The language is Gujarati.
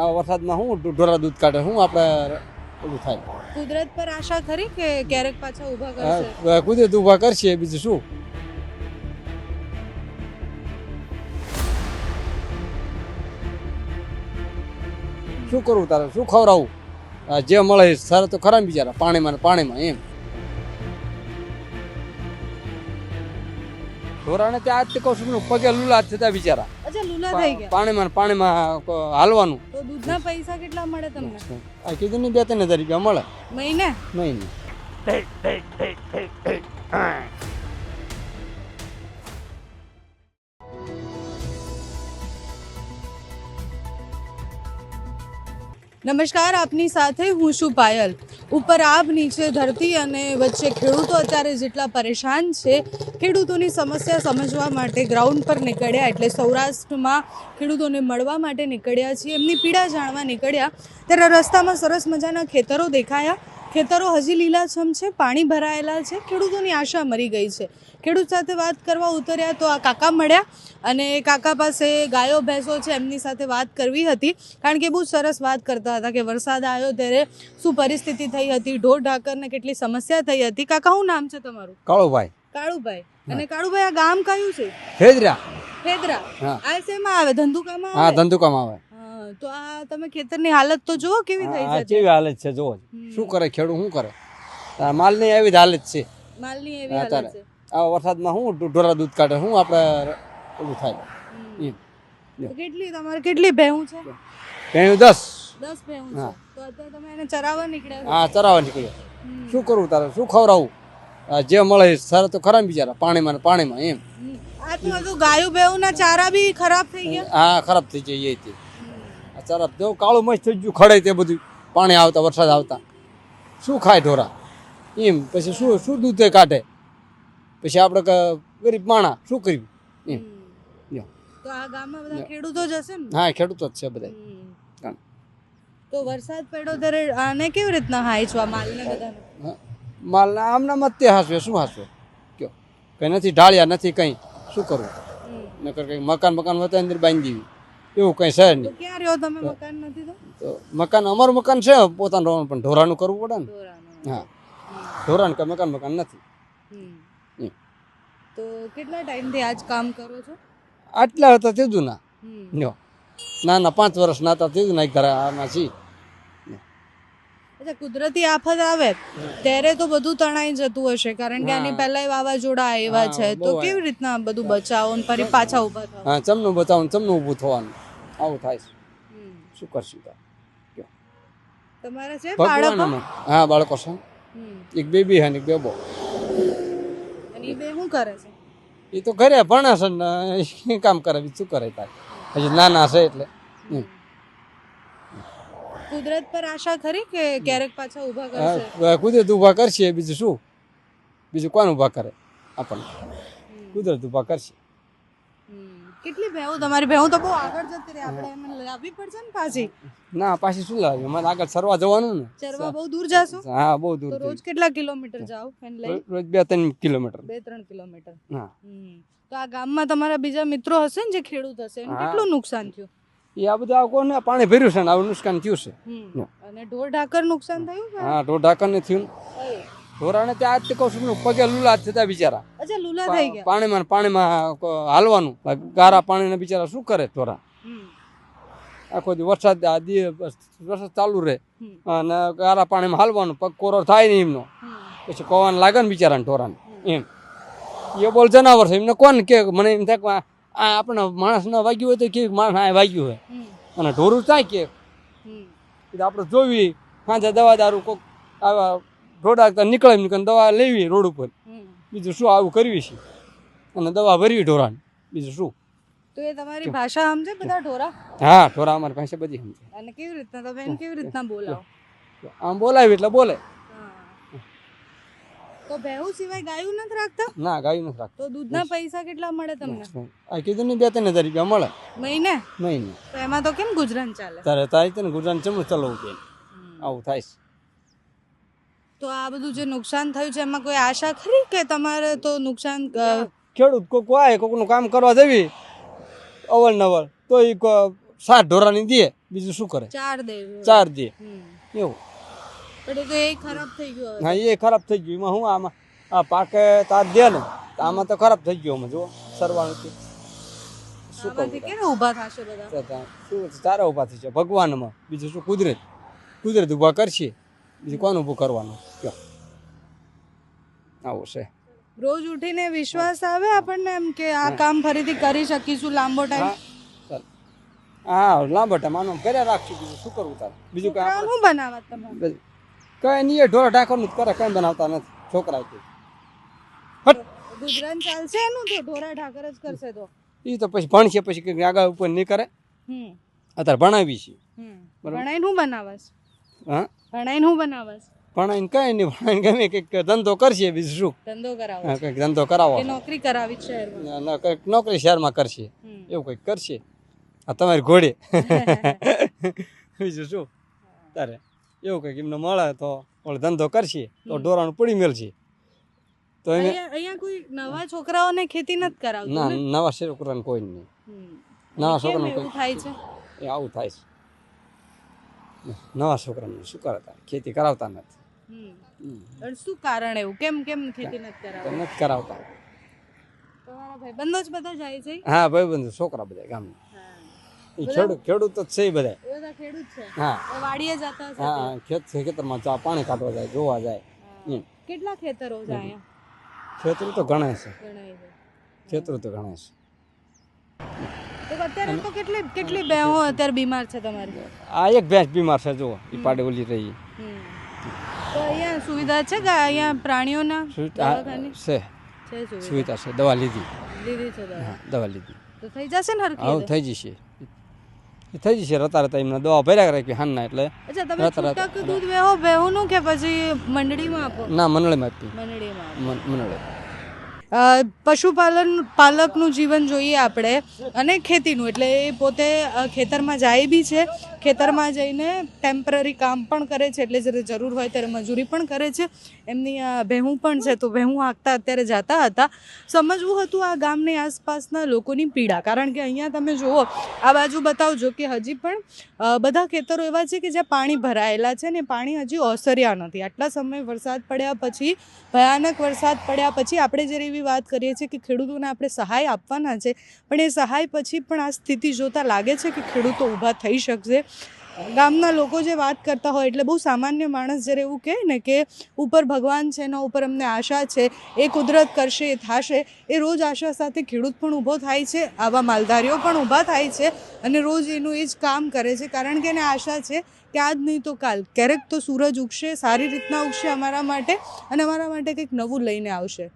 આ વરસાદમાં શું ઢોરા દૂધ કાઢે હું આપણે ઓલું થાય. કુદરત પર આશા ખરી કે ક્યારેક પાછા ઊભા કરશે? કુદરત ઊભા કરશે બીજું શું? શું કરવું તારે? શું ખવડાવવું જે મળે સારા તો ખરા બિચારા પાણીમાં પાણીમાં એમ. ઢોરાને ત્યાં આજ કહું છું પગે લુલા જ થતા બિચારા. અચ્છા લુલા થઈ ગયા. પાણીમાં પાણીમાં હાલવાનું. તો દૂધના પૈસા કેટલા મળે તમને? આ કીધું ને બે ત્રણ હજાર રૂપિયા મળે. મહિને? મહિને. નમસ્કાર આપની સાથે હું છું પાયલ. ઉપર આબ નીચે ધરતી અને વચ્ચે ખેડૂતો અત્યારે જેટલા પરેશાન છે, ખેડૂતોની સમસ્યા સમજવા માટે ગ્રાઉન્ડ પર નીકળ્યા એટલે સૌરાષ્ટ્રમાં ખેડૂતોને મળવા માટે નીકળ્યા છીએ. એમની પીડા જાણવા નીકળ્યા. ત્યારે રસ્તામાં સરસ મજાના ખેતરો દેખાયા. ખેતરો હજી લીલાછમ છે પાણી ભરાયેલા છે ખેડૂતોની આશા મરી ગઈ છે. ખેડૂત સાથે વાત કરવા ઉતર્યા તો આ કાકા મળ્યા અને કાકા પાસે ગાયો ભેંસો છે એમની સાથે વાત કરવી હતી. કારણ કે બહુ સરસ વાત કરતા હતા કે વરસાદ આવ્યો ત્યારે શું પરિસ્થિતિ થઈ હતી ઢોર ઢાકરને કેટલી સમસ્યા થઈ હતી. કાકા શું નામ છે તમારું? કાળુભાઈ. કાળુભાઈ. અને કાળુભાઈ આ ગામ કયું છે? ફેદર્યા ફેદરા. આ શેમાં આવે? ધંધુકામાં હા ધંધુકામાં આવે. તો આ તમે ખેતરની હાલત તો જુઓ કેવી થઈ છે કેવી હાલત છે જુઓ. શું કરે ખેડૂત શું કરે? માલની એવી જ હાલત છે. માલની એવી હાલત છે. આ વરસાદમાં શું ઢોરા દૂધ કાઢે શું આપણે ઓલું થાય? કેટલી તમારે કેટલી ભેહું છે? ભેહું દસ. દસ ભેહું છે. હા. તો અત્યારે તમે એને ચરાવવા નીકળ્યા હા ચરાવવા નીકળ્યા. શું કરવું તારે? શું ખવડાવવું જે મળે સારા તો ખરા ને બિચારા પાણીમાં પાણીમાં એમ. આ તો ગાયો ભેહુંના ચારા બી ખરાબ થઈ ગયા? હા ખરાબ થઈ જાય એ તે. આ ચરાબ જો કાળું મસ્ત થઈ ગયું ખડે તે બધું પાણી આવતા વરસાદ આવતા. શું ખાય ઢોરા? એમ પછી શું શું દૂધ કાઢે? પછી આપણે ગરીબ માણા શું કર્યું? એમ. તો આ ગામમાં બધા ખેડૂતો જ હશે ને? હા ખેડૂતો જ છે બધા. તો વરસાદ પડ્યો ત્યારે આને કેવી રીતના હાય આ માલને બધાને? હા. માલ આમના મત હાસવે શું હાસવે? કયો. કંઈ નથી ઢાળ્યા નથી કંઈ. શું કરવું. નકર કંઈ મકાન મકાન વતા અંદર બાંધી દેવી. એવું કંઈ છે નહીં. ક્યાં રહ્યો તમે? મકાન નથી તો? તો મકાન અમારું મકાન છે પોતાનું રહેવાનું પણ ઢોરાનું કરવું પડે ને. હા. ઢોરાનું કે મકાન મકાન નથી. તો કેટલા ટાઈમથી આજ કામ કરો છો? આટલા હતા તેજું ના. લ્યો ના ના પાંચ વર્ષ ના હતા તેજું ના ઘરે આમાં છીએ. કુદરતી આફત આવે ત્યારે તો બધું તણાઈ જતું હશે કારણ કે આની. પહેલા વાવાઝોડા આવ્યા છે. તો કેવી રીતના બધું બચાવો ફરી પાછા ઊભા થાવ હા ચમનું બચાવો ચમનું ઊભું થવાનું. આવું થાય છે. શું કરશું? તમારા છે બાળકો હા બાળકો છે. એક બેબી ને એક બેબો. અને એ બે શું કરે છે? એ તો ઘરે ભણે છે ને કામ કરે શું કરે તાર? હજી નાના છે એટલે. કુદરત પર આશા ખરી કે ક્યારેક પાછા ઊભા કરશે? કુદરત ઊભા કરશે બીજું શું? બીજું કોણ ઊભા કરે? આપણને. કુદરત ઊભા કરશે. કેટલી ભેહું તમારી ભેહું તો બહુ આગળ જતી રહી. આપણે એમને લાવવી પડશે ને પાછી? ના પાછી શું લાવવી મને આગળ સરવા જવાનું ને. ચરવા બહુ દૂર જાશો? હા બહુ દૂર રોજ કેટલા કિલોમીટર જાવ ફેન લઈ રોજ- બે ત્રણ કિલોમીટર. બે ત્રણ કિલોમીટર. હા. તો આ ગામમાં તમારા બીજા મિત્રો હશે ને જે ખેડૂત હશે? એને કેટલું નુકસાન થયું? એ આ બધું કોને પાણી ભર્યું છે ને આવું નુકસાન થયું છે. અને ઢોર ઢાકર નુકસાન થયું હા ઢોર ઢાકરને ને. કયું? ઢોરાને ત્યાં કહું છું પગે લુલા જ થતા બિચારા. અચ્છા લુલા થઈ ગયા. પાણીમાં પાણીમાં હાલવાનું. ગારા પાણીને બિચારા શું કરે ઢોરા આખો દી વરસાદ વરસાદ ચાલુ રહે. અને ગારા પાણીમાં હાલવાનું પગ કોરો થાય નહીં એમનો. પછી કોવાને લાગે ને બિચારાને ઢોરાને એમ. એ બોલ જનાવર છે. એમને કોણ કે મને એમ થાય કે આ આપણા આપણે માણસ ન વાગ્યું હોય તો કે માણસ આ વાગ્યું હોય અને ઢોરું થાય કે? આપણે જોવી સાંજે દવા દારૂ કોક આવા ઢોડા નીકળે નીકળે દવા લેવી રોડ ઉપર. બીજું શું આવું કરવી છે? અને દવા ભરવી ઢોરાને. બીજું શું? તો એ તમારી ભાષા સમજે બધા ઢોરા? હા ઢોરા અમારી પાસે બધી સમજે. અને કેવી રીતના તમે એને કેવી રીતના બોલાવો? આમ બોલાવી એટલે બોલે. તો ભેહું સિવાય ગાયું નથી રાખતા? ના ગાયું નથી રાખતો. તો દૂધના પૈસા કેટલા મળે તમને? આ કીધું ને બે ત્રણ હજાર રૂપિયા મળે. મહિને? નહીં તો એમાં તો કેમ ગુજરાન ચાલે? તારે તારે તને ગુજરાત ચમ ચલાવવું કે આવું થાય છે. તો આ બધું જે નુકસાન થયું છે એમાં કોઈ આશા ખરી કે તમારે તો નુકસાન ખેડૂત કોક હોય કોકનું કામ કરવા દેવી અવલ નવલ તો એ સાત ઢોરાની દે બીજું શું કરે? ચાર દે. ચાર દે. એવું. પણ તો એ ખરાબ થઈ ગયો હા એ ખરાબ થઈ ગયું. એમાં હું આમાં આ પાકે તાર દે ને તો આમાં તો ખરાબ થઈ ગયો જુઓ સરવાનું શું કરું ઊભા થશે બધા? શું તારા ઊભા થઈ છે ભગવાનમાં. બીજું શું? કુદરત. કુદરત ઊભા કરશે. બીજું કોણ ઊભું કરવાનું? આવું છે. રોજ ઉઠીને વિશ્વાસ આવે આપણને એમ કે આ કામ ફરીથી કરી શકીશું લાંબો ટાઈમ હા લાંબો ટાઈમ આનો કર્યા રાખશું બીજું. શું કરવું તારે? બીજું કઈ આપણે શું બનાવવા તમે કઈ નહીં ઢોર ઢાંકરનું જ કરે. કઈ બનાવતા નથી. છોકરા ગુજરાન ચાલશે એનું તો? ઢોરા ઢાકર જ કરશે તો? એ તો પછી ભણશે પછી કંઈક આગળ ઉપર નહીં કરે. હમ. અત્યારે ભણાવી છે. હમ. ભણાઈને હું બનાવસ હા? ભણાઈને હું બનાવસ ભણાવીને કઈ નહીં પણ ગમે કંઈક ધંધો કરશે બીજું શું? ધંધો કરાવો. હા કંઈક ધંધો કરાવો. કે નોકરી કરાવી છે શહેરમાં? ના, ના, કંઈક નોકરી શહેરમાં કરશે. હમ. એવું કંઈક કરશે. આ તમારી ઘોડે. બીજું શું? તારે એવું કંઈક એમને મળે તો ઓલો ધંધો કરશે તો ઢોરાનું પડી મેળશે. તો એને અહીંયા અહીંયા કોઈ નવા છોકરાઓને ખેતી નથી કરાવતું ના ને? નવા છોકરાને કોઈ નહીં. હમ. નવા કેમ છોકરાને એવું કોઈ થાય છે? એ આવું થાય છે. નવા છોકરાને શું કરતા ખેતી કરાવતા નથી. હમ. હમ. પણ શું કારણ એવું? કેમ કેમ ખેતી નથી કરાવતા? નથી કરાવતા. તમારા ભાઈબંધો જ બધા જાય છે? હા ભાઈ બંધુ છોકરા બધા ગામના. એ ખેડૂત ખેડૂત જ છે બધા. બધા ખેડૂત છે? હા. વાડીએ જતા હા ખેત છે ખેતરમાં ચા પાણી કાઢવા જાય જોવા જાય. કેટલા ખેતરો છે અહીંયા? ખેતરો તો ઘણા છે. ખેતરું તો ઘણા છે. તો અત્યારે તો કેટલી કેટલી બેહો અત્યારે બીમાર છે તમારી? આ એક ભેંસ બીમાર છે જુઓ. એ પાડે ઓલી રહી. હમ. સુવિધા છે કે અહીંયા પ્રાણીઓના છે. સુવિધા. છે. દવા લીધી. લીધી છે દવા. લીધી. તો થઈ જશે ને હરખી હા થઈ જશે. થઈ જશે. રતા રતા એમને દવા ભર્યા રાખી હાનના એટલે અચ્છા તમે છૂટક દૂધ વેહો બેહુનું કે પછી મંડળીમાં આપો? ના મંડળીમાં આપી. મંડળીમાં મંડળે. પશુપાલન, પાલકનું જીવન જોઈએ આપણે અને ખેતીનું. એટલે એ પોતે ખેતરમાં જાય બી છે. ખેતરમાં જઈને ટેમ્પરરી કામ પણ કરે છે. એટલે જ્યારે જરૂર હોય ત્યારે મજૂરી પણ કરે છે. એમની ભેહું પણ છે. તો ભેહું હાંકતા અત્યારે જતા હતા. સમજવું હતું આ ગામની આસપાસના લોકોની પીડા. કારણ કે અહીંયા તમે જુઓ, આ બાજુ બતાવજો કે હજી પણ બધા ખેતરો એવા છે કે જ્યાં પાણી ભરાયેલા છે ને પાણી હજી ઓસર્યા નથી. આટલા સમય વરસાદ પડ્યા પછી, ભયાનક વરસાદ પડ્યા પછી આપણે જ્યારે એવી વાત કરીએ છીએ કે ખેડૂતોને આપણે સહાય આપવાના છે, પણ એ સહાય પછી પણ આ સ્થિતિ જોતાં લાગે છે કે ખેડૂતો ઊભા થઈ શકશે. ગામના લોકો જે વાત કરતા હોય, એટલે બહુ સામાન્ય માણસ જ્યારે એવું કહે ને કે ઉપર ભગવાન છે એના ઉપર અમને આશા છે, એ કુદરત કરશે, એ થશે, એ રોજ આશા સાથે ખેડૂત પણ ઊભો થાય છે, આવા માલધારીઓ પણ ઊભા થાય છે અને રોજ એનું એ જ કામ કરે છે. કારણ કે એને આશા છે કે આજ નહીં તો કાલ. ક્યારેક તો સૂરજ ઉગશે, સારી રીતના ઉગશે અમારા માટે અને અમારા માટે કંઈક નવું લઈને આવશે.